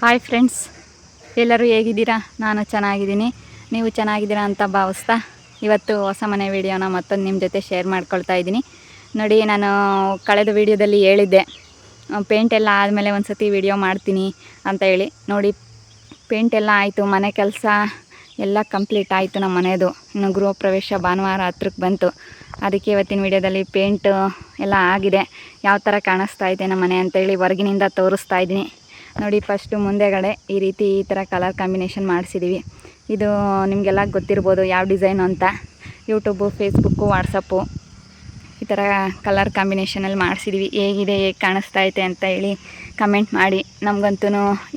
Hi friends ಎಲ್ಲರೂ ಹೇಗಿದ್ದೀರಾ? ನಾನು ಚೆನ್ನಾಗಿದ್ದೀನಿ. ನೀವು ಚೆನ್ನಾಗಿದ್ದೀರಾ ಅಂತ ಭಾವಿಸ್ತಾ ಇವತ್ತು ಹೊಸ ಮನೆ ವೀಡಿಯೋನ ಮತ್ತೊಂದು ನಿಮ್ಮ ಜೊತೆ ಶೇರ್ ಮಾಡ್ಕೊಳ್ತಾ ಇದ್ದೀನಿ. ನೋಡಿ, ನಾನು ಕಳೆದ ವೀಡಿಯೋದಲ್ಲಿ ಹೇಳಿದ್ದೆ ಪೇಂಟ್ ಎಲ್ಲ ಆದಮೇಲೆ ಒಂದು ಸತಿ ವೀಡಿಯೋ ಮಾಡ್ತೀನಿ ಅಂತ ಹೇಳಿ. ನೋಡಿ ಪೇಂಟ್ ಎಲ್ಲ ಆಯಿತು, ಮನೆ ಕೆಲಸ ಎಲ್ಲ ಕಂಪ್ಲೀಟ್ ಆಯಿತು ನಮ್ಮ ಮನೆಯದು ಇನ್ನು ಗೃಹ ಪ್ರವೇಶ ಭಾನುವಾರ ಹತ್ರಕ್ಕೆ ಬಂತು. ಅದಕ್ಕೆ ಇವತ್ತಿನ ವಿಡಿಯೋದಲ್ಲಿ ಪೇಂಟ್ ಎಲ್ಲ ಆಗಿದೆ. ಯಾವ ಥರ ಕಾಣಿಸ್ತಾ ಇದೆ ನಮ್ಮ ಮನೆ ಅಂತೇಳಿ ಹೊರಗಿನಿಂದ ತೋರಿಸ್ತಾ ಇದ್ದೀನಿ. ನೋಡಿ ಫಸ್ಟು ಮುಂದೆಗಡೆ ಈ ರೀತಿ ಈ ಥರ ಕಲರ್ ಕಾಂಬಿನೇಷನ್ ಮಾಡಿಸಿದ್ದೀವಿ ಇದು ನಿಮಗೆಲ್ಲ ಗೊತ್ತಿರ್ಬೋದು ಯಾವ ಡಿಸೈನು ಅಂತ. ಯೂಟ್ಯೂಬು ಫೇಸ್ಬುಕ್ಕು ವಾಟ್ಸಪ್ಪು ಈ ಥರ ಕಲರ್ ಕಾಂಬಿನೇಷನಲ್ಲಿ ಮಾಡಿಸಿದ್ವಿ. ಹೇಗಿದೆ, ಹೇಗೆ ಕಾಣಿಸ್ತಾ ಐತೆ ಅಂತ ಹೇಳಿ ಕಮೆಂಟ್ ಮಾಡಿ. ನಮಗಂತೂ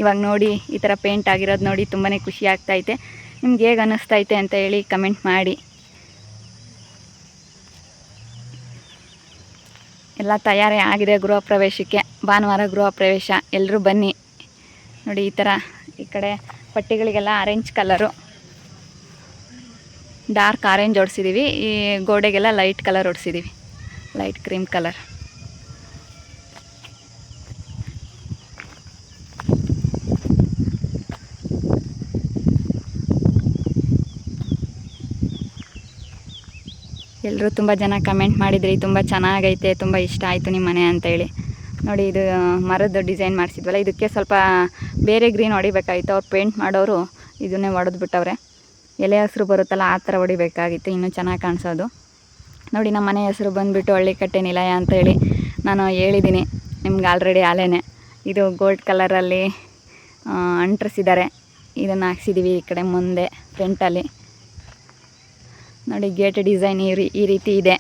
ಇವಾಗ ನೋಡಿ ಈ ಥರ ಪೇಂಟ್ ಆಗಿರೋದು ನೋಡಿ ತುಂಬಾ ಖುಷಿ ಆಗ್ತೈತೆ ನಿಮ್ಗೆ ಹೇಗೆ ಅನ್ನಿಸ್ತೈತೆ ಅಂತ ಹೇಳಿ ಕಮೆಂಟ್ ಮಾಡಿ. ಎಲ್ಲ ತಯಾರಿ ಆಗಿದೆ ಗೃಹ ಪ್ರವೇಶಕ್ಕೆ. ಭಾನುವಾರ ಗೃಹ ಪ್ರವೇಶ. ಎಲ್ಲರೂ ಬನ್ನಿ. ನೋಡಿ ಈ ಥರ ಈ ಕಡೆ ಪಟ್ಟಿಗಳಿಗೆಲ್ಲ ಆರೆಂಜ್ ಕಲರು ಡಾರ್ಕ್ ಆರೆಂಜ್ ಹೊಡ್ಸಿದ್ದೀವಿ ಈ ಗೋಡೆಗೆಲ್ಲ ಲೈಟ್ ಕಲರ್ ಹೊಡ್ಸಿದ್ದೀವಿ ಲೈಟ್ ಕ್ರೀಮ್ ಕಲರ್ ಎಲ್ಲರೂ ತುಂಬ ಜನ ಕಮೆಂಟ್ ಮಾಡಿದ್ರಿ. ತುಂಬ ಚೆನ್ನಾಗೈತೆ. ತುಂಬ ಇಷ್ಟ ಆಯಿತು ನಿಮ್ಮ ಮನೆ ಅಂತೇಳಿ ನೋಡಿ ಇದು ಮರದ ಡಿಸೈನ್ ಮಾಡಿಸಿದ್ವಲ್ಲ, ಇದಕ್ಕೆ ಸ್ವಲ್ಪ ಬೇರೆ ಗ್ರೀನ್ ಹೊಡಿಬೇಕಾಗಿತ್ತು, ಅವ್ರು ಪೇಂಟ್ ಮಾಡೋರು ಇದನ್ನೇ ಹೊಡೆದು ಬಿಟ್ಟವ್ರೆ. ಎಲೆ ಹಸಿರು ಬರುತ್ತಲ್ಲ, ಆ ಥರ ಹೊಡಿಬೇಕಾಗಿತ್ತು, ಇನ್ನೂ ಚೆನ್ನಾಗಿ ಕಾಣಿಸೋದು. ನೋಡಿ, ನಮ್ಮ ಮನೆ ಹೆಸರು ಬಂದುಬಿಟ್ಟು ಹಳ್ಳಿಕಟ್ಟೆ ನಿಲಯ ಅಂತೇಳಿ ನಾನು ಹೇಳಿದ್ದೀನಿ, ನಿಮ್ಗೆ ಆಲ್ರೆಡಿ ಆಲೇನೆ. ಇದು ಗೋಲ್ಡ್ ಕಲರಲ್ಲಿ ಅಂಟ್ರಿಸಿದ್ದಾರೆ. ಇದನ್ನು ಹಾಕ್ಸಿದ್ದೀವಿ ಈ ಕಡೆ ಮುಂದೆ ಫ್ರಂಟಲ್ಲಿ ನೋಡಿ ಗೇಟ್ ಡಿಸೈನ್ ಈ ಈ ರೀತಿ ಇದೆ.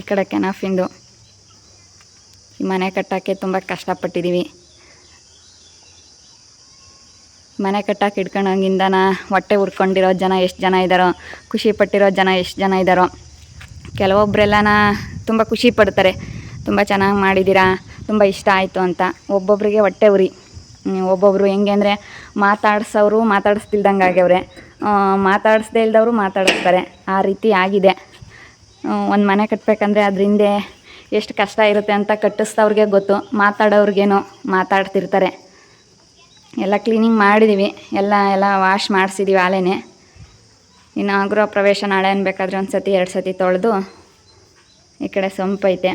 ಈ ಕಡೆ ಕೆನಾಫಿಂದು. ಈ ಮನೆ ಕಟ್ಟೋಕ್ಕೆ ತುಂಬ ಕಷ್ಟಪಟ್ಟಿದ್ದೀವಿ. ಮನೆ ಕಟ್ಟಕ್ಕೆ ಹಿಡ್ಕೊಂಡಾಗಿಂದನ ಹೊಟ್ಟೆ ಉರ್ಕೊಂಡಿರೋ ಜನ ಎಷ್ಟು ಜನ ಇದ್ದಾರೋ ಖುಷಿ ಪಟ್ಟಿರೋ ಜನ ಎಷ್ಟು ಜನ ಇದ್ದಾರೋ ಕೆಲವೊಬ್ಬರೆಲ್ಲನ ತುಂಬ ಖುಷಿ ಪಡ್ತಾರೆ. ತುಂಬ ಚೆನ್ನಾಗಿ ಮಾಡಿದ್ದೀರಾ, ತುಂಬ ಇಷ್ಟ ಆಯಿತು ಅಂತ. ಒಬ್ಬೊಬ್ಬರಿಗೆ ಹೊಟ್ಟೆ ಉರಿ. ಒಬ್ಬೊಬ್ಬರು ಹೆಂಗೆ ಅಂದರೆ ಮಾತಾಡ್ಸೋರು ಮಾತಾಡಿಸ್ತಿಲ್ದಂಗೆ ಆಗ್ಯವ್ರೆ ಮಾತಾಡಿಸ್ದೇ ಇಲ್ದವರು ಮಾತಾಡಿಸ್ತಾರೆ. ಆ ರೀತಿ ಆಗಿದೆ. ಒಂದು ಮನೆ ಕಟ್ಟಬೇಕಂದ್ರೆ ಅದ್ರ ಹಿಂದೆ ಎಷ್ಟು ಕಷ್ಟ ಇರುತ್ತೆ ಅಂತ ಕಟ್ಟಿಸ್ದವ್ರಿಗೆ ಗೊತ್ತು ಮಾತಾಡೋರ್ಗೇನೋ ಮಾತಾಡ್ತಿರ್ತಾರೆ. ಎಲ್ಲ ಕ್ಲೀನಿಂಗ್ ಮಾಡಿದ್ದೀವಿ ಎಲ್ಲ ಎಲ್ಲ ವಾಶ್ ಮಾಡಿಸಿದ್ದೀವಿ ಆಲೇನೆ. ಇನ್ನು ಗೃಹ ಪ್ರವೇಶ ನಾಳೆ ಅನ್ಬೇಕಾದ್ರೆ ಒಂದು ಸತಿ ಎರಡು ಸತಿ ತೊಳೆದು ಈ ಕಡೆ ಸೊಂಪೈತೆ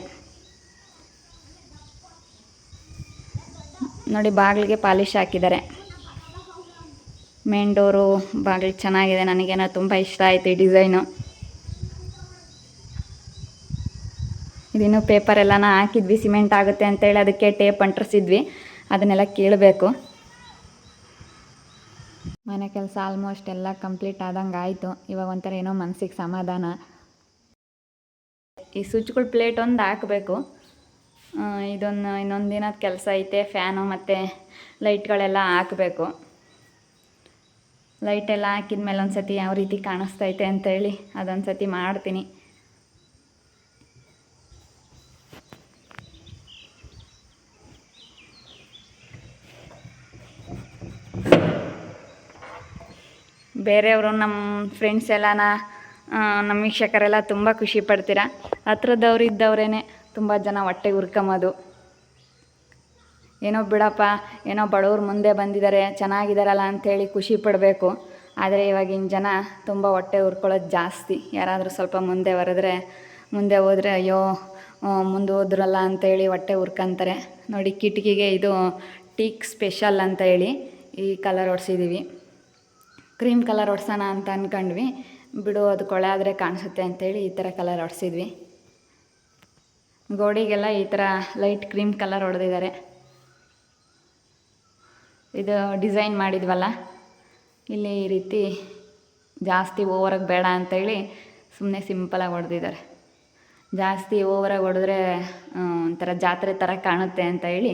ನೋಡಿ ಬಾಗಿಲಿಗೆ ಪಾಲಿಶ್ ಹಾಕಿದ್ದಾರೆ. ಮೇನ್ ಡೋರು, ಬಾಗಿಲು ಚೆನ್ನಾಗಿದೆ, ನನಗೇನೋ ತುಂಬ ಇಷ್ಟ ಆಯಿತು ಈ ಡಿಸೈನು. ಇದಿನ್ನು ಪೇಪರ್ ಎಲ್ಲನ ಹಾಕಿದ್ವಿ ಸಿಮೆಂಟ್ ಆಗುತ್ತೆ ಅಂತೇಳಿ ಅದಕ್ಕೆ ಟೇಪ್ ಅಂಟ್ರಿಸಿದ್ವಿ. ಅದನ್ನೆಲ್ಲ ಕೇಳಬೇಕು. ಮನೆ ಕೆಲಸ ಆಲ್ಮೋಸ್ಟ್ ಎಲ್ಲ ಕಂಪ್ಲೀಟ್ ಆದಂಗೆ ಆಯಿತು. ಇವಾಗ ಒಂಥರ ಏನೋ ಮನಸ್ಸಿಗೆ ಸಮಾಧಾನ. ಈ ಸ್ವಿಚ್ಗಳು ಪ್ಲೇಟ್ ಒಂದು ಹಾಕಬೇಕು. ಇದೊಂದು, ಇನ್ನೊಂದು ದಿನದ ಕೆಲಸ ಐತೆ ಫ್ಯಾನು ಮತ್ತು ಲೈಟ್ಗಳೆಲ್ಲ ಹಾಕಬೇಕು. ಲೈಟೆಲ್ಲ ಹಾಕಿದ ಮೇಲೆ ಒಂದು ಸತಿ ಯಾವ ರೀತಿ ಕಾಣಿಸ್ತೈತೆ ಅಂತೇಳಿ ಅದೊಂದು ಸತಿ ಮಾಡ್ತೀನಿ. ಬೇರೆಯವರು ನಮ್ಮ ಫ್ರೆಂಡ್ಸ್ ಎಲ್ಲನ ನಮ್ಮ ವೀಕ್ಷಕರೆಲ್ಲ ತುಂಬ ಖುಷಿ ಪಡ್ತೀರ? ಹತ್ರದವ್ರು ಇದ್ದವ್ರೇ ತುಂಬ ಜನ ಹೊಟ್ಟೆ ಉರ್ಕೊಂಬೋದು ಏನೋ ಬಿಡಪ್ಪ, ಏನೋ ಬಡವ್ರು ಮುಂದೆ ಬಂದಿದ್ದಾರೆ ಚೆನ್ನಾಗಿದ್ದಾರಲ್ಲ ಅಂಥೇಳಿ ಖುಷಿ ಪಡಬೇಕು. ಆದರೆ ಇವಾಗಿನ ಜನ ತುಂಬ ಹೊಟ್ಟೆ ಉರ್ಕೊಳ್ಳೋದು ಜಾಸ್ತಿ. ಯಾರಾದರೂ ಸ್ವಲ್ಪ ಮುಂದೆ ಬರೆದ್ರೆ, ಮುಂದೆ ಹೋದರೆ ಅಯ್ಯೋ ಮುಂದೆ ಹೋದ್ರಲ್ಲ ಅಂತೇಳಿ ಹೊಟ್ಟೆ ಉರ್ಕೊಂತಾರೆ ನೋಡಿ, ಕಿಟಕಿಗೆ ಇದು ಟೀಕ್ ಸ್ಪೆಷಲ್ ಅಂತ ಹೇಳಿ ಈ ಕಲರ್ ಹೊಡ್ಸಿದ್ದೀವಿ ಕ್ರೀಮ್ ಕಲರ್ ಹೊಡ್ಸೋಣ ಅಂತ ಅಂದ್ಕೊಂಡ್ವಿ ಬಿಡು, ಅದು ಕೊಳೆ ಆದರೆ ಕಾಣಿಸುತ್ತೆ ಅಂತೇಳಿ ಈ ಥರ ಕಲರ್ ಹೊಡ್ಸಿದ್ವಿ ಗೋಡೆಗೆಲ್ಲ ಈ ಥರ ಲೈಟ್ ಕ್ರೀಮ್ ಕಲರ್ ಹೊಡೆದಿದ್ದಾರೆ ಇದು ಡಿಸೈನ್ ಮಾಡಿದ್ವಲ್ಲ, ಇಲ್ಲಿ ಈ ರೀತಿ ಜಾಸ್ತಿ ಓವರಾಗಿ ಬೇಡ ಅಂತೇಳಿ ಸುಮ್ಮನೆ ಸಿಂಪಲಾಗಿ ಹೊಡೆದಿದ್ದಾರೆ ಜಾಸ್ತಿ ಓವರಾಗಿ ಹೊಡೆದ್ರೆ ಒಂಥರ ಜಾತ್ರೆ ಥರ ಕಾಣುತ್ತೆ ಅಂತ ಹೇಳಿ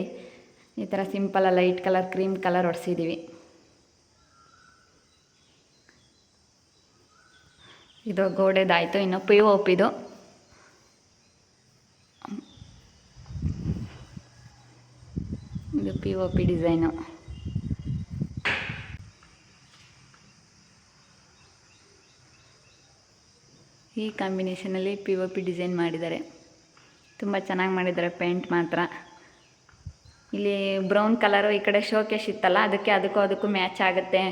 ಈ ಥರ ಸಿಂಪಲಾಗಿ ಲೈಟ್ ಕಲರ್, ಕ್ರೀಮ್ ಕಲರ್ ಹೊಡ್ಸಿದ್ದೀವಿ ಇದು ಗೋಡೆದಾಯಿತು, ಇನ್ನು ಪಿ ಓ ಪಿದು ಇದು ಪಿ ಒ ಪಿ ಡಿಸೈನು. ಈ ಕಾಂಬಿನೇಷನಲ್ಲಿ ಪಿ ಓ ಪಿ ಡಿಸೈನ್ ಮಾಡಿದ್ದಾರೆ. ತುಂಬ ಚೆನ್ನಾಗಿ ಮಾಡಿದ್ದಾರೆ ಪೇಂಟ್ ಮಾತ್ರ. ಇಲ್ಲಿ ಬ್ರೌನ್ ಕಲರು ಈ ಕಡೆ ಶೋಕೇಶ್ ಇತ್ತಲ್ಲ, ಅದಕ್ಕೆ ಅದಕ್ಕೂ ಅದಕ್ಕೂ ಮ್ಯಾಚ್ ಆಗುತ್ತೆ.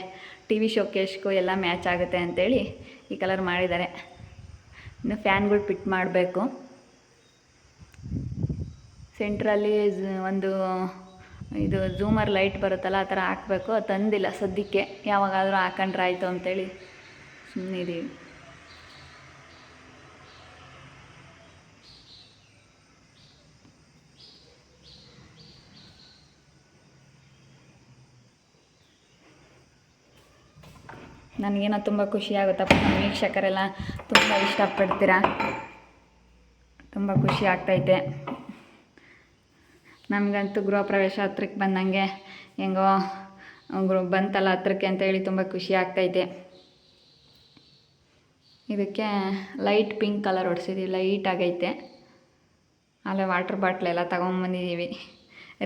ಟಿ ವಿ ಶೋಕೇಶ್ಗೂ ಎಲ್ಲ ಮ್ಯಾಚ್ ಆಗುತ್ತೆ ಅಂತೇಳಿ ಈ ಕಲರ್ ಮಾಡಿದ್ದಾರೆ. ಇನ್ನು ಫ್ಯಾನ್ಗಳು ಫಿಟ್ ಮಾಡಬೇಕು. ಸೆಂಟ್ರಲ್ಲಿ ಒಂದು, ಇದು ಝೂಮರ್ ಲೈಟ್ ಬರುತ್ತಲ್ಲ, ಆ ಥರ ಹಾಕಬೇಕು. ತಂದಿಲ್ಲ ಸದ್ಯಕ್ಕೆ. ಯಾವಾಗಾದರೂ ಹಾಕೊಂಡ್ರೆ ಆಯಿತು ಅಂತೇಳಿ ಸುಮ್ಮನಿದ್ದೀವಿ ನನಗೇನೋ ತುಂಬ ಖುಷಿ ಆಗುತ್ತಪ್ಪ. ನಮ್ಮ ವೀಕ್ಷಕರೆಲ್ಲ ತುಂಬ ಇಷ್ಟಪಡ್ತೀರಾ? ತುಂಬ ಖುಷಿ ಆಗ್ತೈತೆ. ನಮಗಂತೂ ಗೃಹ ಪ್ರವೇಶ ಹತ್ರಕ್ಕೆ ಬಂದಂಗೆ ಹೆಂಗೋ ಗೃಹ ಬಂತಲ್ಲ ಹತ್ರಕ್ಕೆ ಅಂತೇಳಿ ತುಂಬ ಖುಷಿ ಆಗ್ತೈತೆ. ಇದಕ್ಕೆ ಲೈಟ್ ಪಿಂಕ್ ಕಲರ್ ಹೊಡ್ಸಿದ್ದೀವಿ ಲೈಟ್ ಆಗೈತೆ. ಅಲ್ಲೇ ವಾಟ್ರ್ ಬಾಟ್ಲೆಲ್ಲ ತೊಗೊಂಬಂದಿದ್ದೀವಿ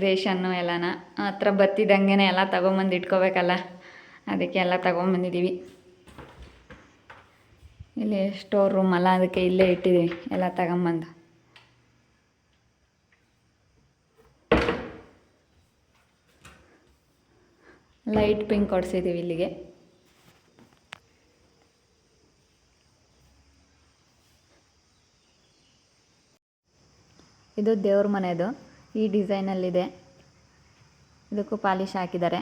ರೇಷನ್ನು ಎಲ್ಲನ ಹತ್ರ ಬತ್ತಿದಂಗೆ ಎಲ್ಲ ತೊಗೊಂಬಂದು ಇಟ್ಕೋಬೇಕಲ್ಲ. ಅದಕ್ಕೆ ಎಲ್ಲ ತಗೊಂಬಂದಿದ್ದೀವಿ. ಇಲ್ಲಿ ಸ್ಟೋರ್ ರೂಮ್ ಅಲ್ಲ, ಅದಕ್ಕೆ ಇಲ್ಲೇ ಇಟ್ಟಿದ್ದೀವಿ. ಎಲ್ಲ ತಗೊಂಬಂದು. ಲೈಟ್ ಪಿಂಕ್ ಕೊಡ್ಸಿದ್ದೀವಿ ಇಲ್ಲಿಗೆ. ಇದು ದೇವ್ರ ಮನೆದು. ಈ ಡಿಸೈನಲ್ಲಿದೆ ಇದಕ್ಕೂ ಪಾಲಿಶ್ ಹಾಕಿದ್ದಾರೆ.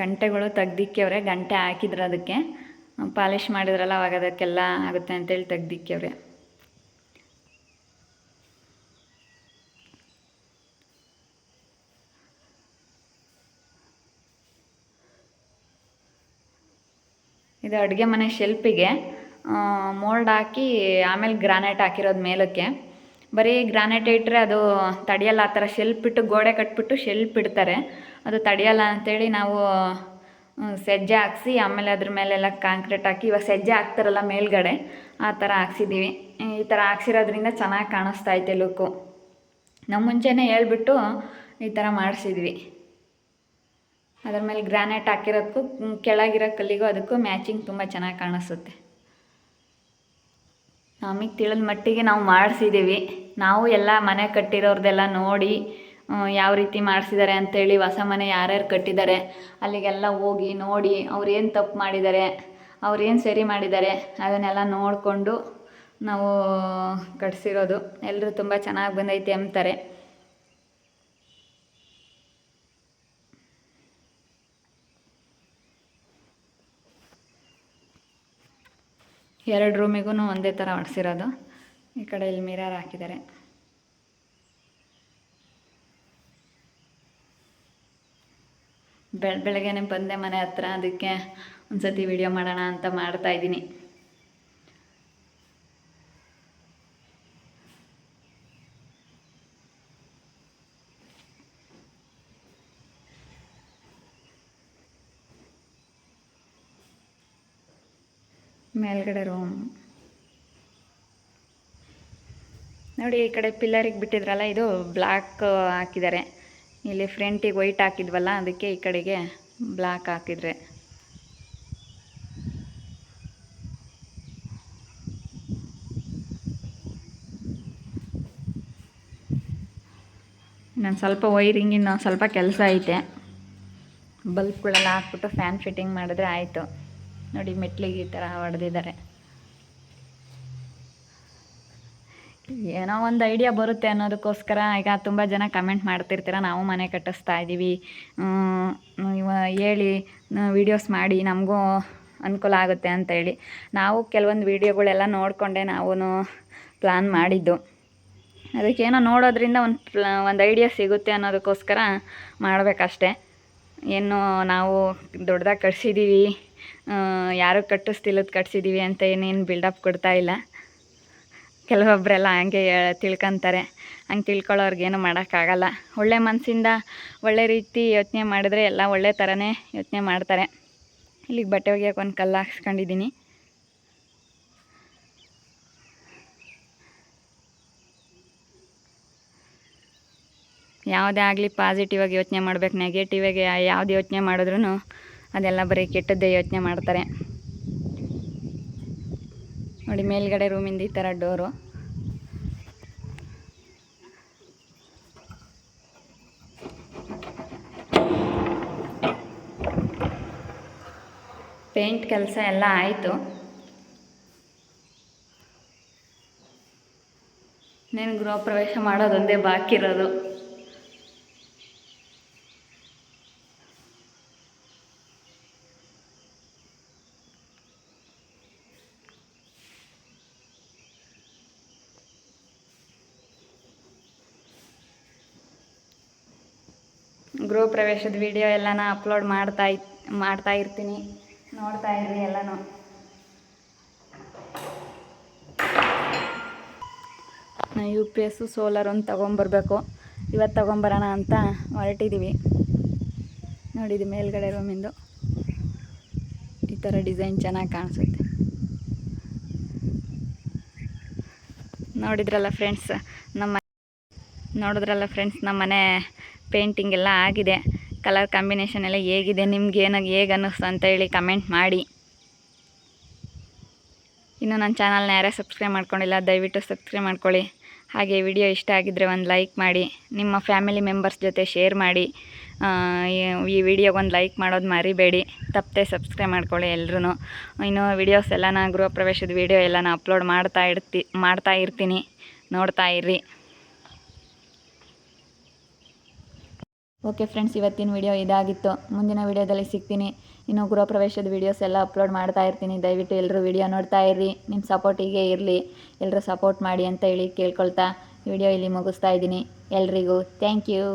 ಗಂಟೆಗಳು ತೆಗ್ದಿಕ್ಕವ್ರೆ ಗಂಟೆ ಹಾಕಿದ್ರು ಅದಕ್ಕೆ. ಪಾಲಿಶ್ ಮಾಡಿದ್ರಲ್ಲ, ಅವಾಗ ಅದಕ್ಕೆಲ್ಲ ಆಗುತ್ತೆ ಅಂತೇಳಿ ತೆಗ್ದಿಕ್ಕವ್ರೆ ಇದು ಅಡುಗೆ ಮನೆ ಶೆಲ್ಪಿಗೆ ಮೋಲ್ಡ್ ಹಾಕಿ ಆಮೇಲೆ ಗ್ರಾನೈಟ್ ಹಾಕಿರೋದು ಮೇಲಕ್ಕೆ. ಬರೀ ಗ್ರಾನೈಟ್ ಇಟ್ಟರೆ ಅದು ತಡೆಯಲ್ಲ, ಆ ಥರ ಶೆಲ್ಪ್ ಇಟ್ಟು, ಗೋಡೆ ಕಟ್ಬಿಟ್ಟು ಶೆಲ್ಪ್ ಇಡ್ತಾರೆ. ಅದು ತಡೆಯಲ್ಲ ಅಂಥೇಳಿ ನಾವು ಸಜ್ಜೆ ಹಾಕ್ಸಿ, ಆಮೇಲೆ ಅದ್ರ ಮೇಲೆಲ್ಲ ಕಾಂಕ್ರೀಟ್ ಹಾಕಿ, ಇವಾಗ ಸಜ್ಜೆ ಹಾಕ್ತಾರಲ್ಲ ಮೇಲ್ಗಡೆ, ಆ ಥರ ಹಾಕ್ಸಿದ್ದೀವಿ. ಈ ಥರ ಹಾಕ್ಸಿರೋದ್ರಿಂದ ಚೆನ್ನಾಗಿ ಕಾಣಿಸ್ತಾ ಐತೆ ಲುಕ್ಕು. ನಾವು ಮುಂಚೆನೇ ಹೇಳ್ಬಿಟ್ಟು ಈ ಥರ ಮಾಡಿಸಿದ್ವಿ. ಅದ್ರ ಮೇಲೆ ಗ್ರಾನೈಟ್ ಹಾಕಿರೋದಕ್ಕೂ ಕೆಳಗಿರೋ ಕಲ್ಲಿಗೂ ಅದಕ್ಕೂ ಮ್ಯಾಚಿಂಗ್ ತುಂಬ ಚೆನ್ನಾಗಿ ಕಾಣಿಸುತ್ತೆ. ನಮಗೆ ತಿಳಿದ ಮಟ್ಟಿಗೆ ನಾವು ಮಾಡಿಸಿದ್ದೀವಿ. ನಾವು ಎಲ್ಲ ಮನೆ ಕಟ್ಟಿರೋರ್ದೆಲ್ಲ ನೋಡಿ ಯಾವ ರೀತಿ ಮಾಡಿಸಿದ್ದಾರೆ ಅಂಥೇಳಿ ಹೊಸ ಮನೆ ಯಾರ್ಯಾರು ಕಟ್ಟಿದ್ದಾರೆ, ಅಲ್ಲಿಗೆಲ್ಲ ಹೋಗಿ ನೋಡಿ ಅವ್ರು ಏನು ತಪ್ಪು ಮಾಡಿದ್ದಾರೆ, ಅವ್ರು ಏನು ಸರಿ ಮಾಡಿದ್ದಾರೆ ಅದನ್ನೆಲ್ಲ ನೋಡಿಕೊಂಡು ನಾವು ಕಟ್ಸಿರೋದು. ಎಲ್ಲರೂ ತುಂಬ ಚೆನ್ನಾಗಿ ಬಂದೈತೆ ಅಂತಾರೆ. ಎರಡು ರೂಮಿಗೂ ಒಂದೇ ಥರ ಹೊಡ್ಸಿರೋದು ಈ ಕಡೆ ಇಲ್ಲಿ ಮಿರರ್ ಹಾಕಿದ್ದಾರೆ. ಬೆಳ, ಬೆಳಗ್ಗೆನೆ ಬಂದೆ ಮನೆ ಹತ್ರ, ಅದಕ್ಕೆ ಒಂದ್ಸತಿ ವಿಡಿಯೋ ಮಾಡೋಣ ಅಂತ ಮಾಡ್ತಾ ಇದ್ದೀನಿ. ಮೇಲ್ಗಡೆ ರೂಮ್ ನೋಡಿ, ಈ ಕಡೆ ಪಿಲ್ಲರಿಗೆ ಬಿಟ್ಟಿದ್ರಲ್ಲ, ಇದು ಬ್ಲ್ಯಾಕ್ ಹಾಕಿದ್ದಾರೆ. ಇಲ್ಲಿ ಫ್ರಂಟಿಗೆ ವೈಟ್ ಹಾಕಿದ್ವಲ್ಲ, ಅದಕ್ಕೆ ಈ ಕಡೆಗೆ ಬ್ಲ್ಯಾಕ್ ಹಾಕಿದ್ರೆ. ನಾನು ಸ್ವಲ್ಪ ವೈರಿಂಗಿನ ಸ್ವಲ್ಪ ಕೆಲಸ ಐತೆ. ಬಲ್ಬ್ಗಳೆಲ್ಲ ಹಾಕ್ಬಿಟ್ಟು ಫ್ಯಾನ್ ಫಿಟ್ಟಿಂಗ್ ಮಾಡಿದ್ರೆ ಆಯಿತು. ನೋಡಿ, ಮೆಟ್ಲಿಗೆ ಈ ಥರ ಹೊಡೆದಿದ್ದಾರೆ. ಏನೋ ಒಂದು ಐಡಿಯಾ ಬರುತ್ತೆ ಅನ್ನೋದಕ್ಕೋಸ್ಕರ ಈಗ ತುಂಬ ಜನ ಕಮೆಂಟ್ ಮಾಡ್ತಿರ್ತೀರ, ನಾವು ಮನೆ ಕಟ್ಟಿಸ್ತಾ ಇದ್ದೀವಿ ಇವ ಹೇಳಿ ವೀಡಿಯೋಸ್ ಮಾಡಿ, ನಮಗೂ ಅನುಕೂಲ ಆಗುತ್ತೆ ಅಂತ ಹೇಳಿ. ನಾವು ಕೆಲವೊಂದು ವೀಡಿಯೋಗಳೆಲ್ಲ ನೋಡಿಕೊಂಡೆ ನಾವು ಪ್ಲ್ಯಾನ್ ಮಾಡಿದ್ದು. ಅದಕ್ಕೇನೋ ನೋಡೋದ್ರಿಂದ ಒಂದು ಒಂದು ಐಡಿಯಾ ಸಿಗುತ್ತೆ ಅನ್ನೋದಕ್ಕೋಸ್ಕರ ಮಾಡಬೇಕಷ್ಟೆ. ಏನು ನಾವು ದೊಡ್ಡದಾಗಿ ಕಟ್ಸಿದ್ದೀವಿ ಯಾರು ಕಟ್ಟಿಸ್ತಿಲ್ಲದ ಕಟ್ಸಿದ್ದೀವಿ ಅಂತ ಏನೇನು ಬಿಲ್ಡಪ್ ಕೊಡ್ತಾ ಇಲ್ಲ. ಕೆಲವೊಬ್ಬರೆಲ್ಲ ಹಂಗೆ ತಿಳ್ಕೊಂತಾರೆ. ಹಂಗೆ ತಿಳ್ಕೊಳ್ಳೋರ್ಗೇನು ಮಾಡೋಕ್ಕಾಗಲ್ಲ. ಒಳ್ಳೆ ಮನಸ್ಸಿಂದ ಒಳ್ಳೆ ರೀತಿ ಯೋಚನೆ ಮಾಡಿದ್ರೆ ಎಲ್ಲ ಒಳ್ಳೆ ಥರನೇ ಯೋಚನೆ ಮಾಡ್ತಾರೆ. ಇಲ್ಲಿಗೆ ಬಟ್ಟೆ ಒಗೆಯೋಕೆ ಒಂದು ಕಲ್ಲು ಹಾಕ್ಸ್ಕೊಂಡಿದ್ದೀನಿ. ಯಾವುದೇ ಆಗಲಿ ಪಾಸಿಟಿವ್ ಪಾಸಿಟಿವಾಗಿ ಯೋಚನೆ ಮಾಡ್ಬೇಕು ನೆಗೆಟಿವಾಗಿ ಯಾವ್ದು ಯೋಚನೆ ಮಾಡಿದ್ರೂ ಅದೆಲ್ಲ ಬರೀ ಕೆಟ್ಟದ್ದೇ ಯೋಚನೆ ಮಾಡ್ತಾರೆ. ನೋಡಿ, ಮೇಲ್ಗಡೆ ರೂಮಿಂದ ಈ ಥರ ಡೋರು ಪೇಂಟ್ ಕೆಲಸ ಎಲ್ಲ ಆಯಿತು. నేను ಗೃಹ ಪ್ರವೇಶ ಮಾಡೋದೊಂದೇ ಬಾಕಿ ಇರೋದು ಗೃಹ ಪ್ರವೇಶದ ವಿಡಿಯೋ ಎಲ್ಲನ ಅಪ್ಲೋಡ್ ಮಾಡ್ತಾ ಮಾಡ್ತಾ ಇರ್ತೀನಿ. ನೋಡ್ತಾ ಇರ್ರಿ ಎಲ್ಲನೂ. ನಾ ಯು ಪಿ ಎಸ್ಸು ಸೋಲಾರ್ ಒಂದು ತೊಗೊಂಬರ್ಬೇಕು. ಇವತ್ತು ತೊಗೊಂಬರೋಣ ಅಂತ ಹೊರಟಿದ್ದೀವಿ ನೋಡಿದ್ದು ಮೇಲ್ಗಡೆ ರೂಮಿಂದು ಈ ಥರ ಡಿಸೈನ್ ಚೆನ್ನಾಗಿ ಕಾಣಿಸುತ್ತೆ. ನೋಡಿದ್ರಲ್ಲ ಫ್ರೆಂಡ್ಸ್ ನಮ್ಮ ನೋಡಿದ್ರಲ್ಲ ಫ್ರೆಂಡ್ಸ್ ನಮ್ಮ ಮನೆ ಪೇಂಟಿಂಗ್ ಎಲ್ಲ ಆಗಿದೆ. ಕಲರ್ ಕಾಂಬಿನೇಷನ್ ಎಲ್ಲ ಹೇಗಿದೆ. ನಿಮ್ಗೆ ಏನಾಗಿ ಹೇಗೆ ಅನ್ನಿಸ್ತು ಅಂತ ಹೇಳಿ ಕಮೆಂಟ್ ಮಾಡಿ. ಇನ್ನು ನನ್ನ ಚಾನಲ್ನ ಯಾರೇ ಸಬ್ಸ್ಕ್ರೈಬ್ ಮಾಡ್ಕೊಂಡಿಲ್ಲ, ದಯವಿಟ್ಟು ಸಬ್ಸ್ಕ್ರೈಬ್ ಮಾಡ್ಕೊಳ್ಳಿ. ಹಾಗೆ ವಿಡಿಯೋ ಇಷ್ಟ ಆಗಿದ್ದರೆ ಒಂದು ಲೈಕ್ ಮಾಡಿ. ನಿಮ್ಮ ಫ್ಯಾಮಿಲಿ ಮೆಂಬರ್ಸ್ ಜೊತೆ ಶೇರ್ ಮಾಡಿ. ಈ ವಿಡಿಯೋಗೆ ಒಂದು ಲೈಕ್ ಮಾಡೋದು ಮರಿಬೇಡಿ. ತಪ್ಪದೆ ಸಬ್ಸ್ಕ್ರೈಬ್ ಮಾಡ್ಕೊಳ್ಳಿ ಎಲ್ಲರೂ ಇನ್ನು ವಿಡಿಯೋಸ್ ಎಲ್ಲ ನಾನು ಗೃಹ ಪ್ರವೇಶದ ವಿಡಿಯೋ ಎಲ್ಲ ನಾನು ಅಪ್ಲೋಡ್ ಮಾಡ್ತಾ ಇರ್ತಿ, ಮಾಡ್ತಾ ಇರ್ತೀನಿ. ನೋಡ್ತಾ ಇರ್ರಿ. ಓಕೆ ಫ್ರೆಂಡ್ಸ್ ಇವತ್ತಿನ ವಿಡಿಯೋ ಇದಾಗಿತ್ತು. ಮುಂದಿನ ವಿಡಿಯೋದಲ್ಲಿ ಸಿಗ್ತೀನಿ. ಇನ್ನು ಗೃಹ ಪ್ರವೇಶದ ವೀಡಿಯೋಸ್ ಎಲ್ಲ ಅಪ್ಲೋಡ್ ಮಾಡ್ತಾ ಇರ್ತೀನಿ. ದಯವಿಟ್ಟು ಎಲ್ಲರೂ ವಿಡಿಯೋ ನೋಡ್ತಾ ಇರ್ರಿ. ನಿಮ್ಮ ಸಪೋರ್ಟಿಗೆ ಇರಲಿ. ಎಲ್ಲರೂ ಸಪೋರ್ಟ್ ಮಾಡಿ ಅಂತ ಹೇಳಿ ಕೇಳ್ಕೊಳ್ತಾ ವಿಡಿಯೋ ಇಲ್ಲಿ ಮುಗಿಸ್ತಾ ಇದ್ದೀನಿ. ಎಲ್ರಿಗೂ ಥ್ಯಾಂಕ್ ಯು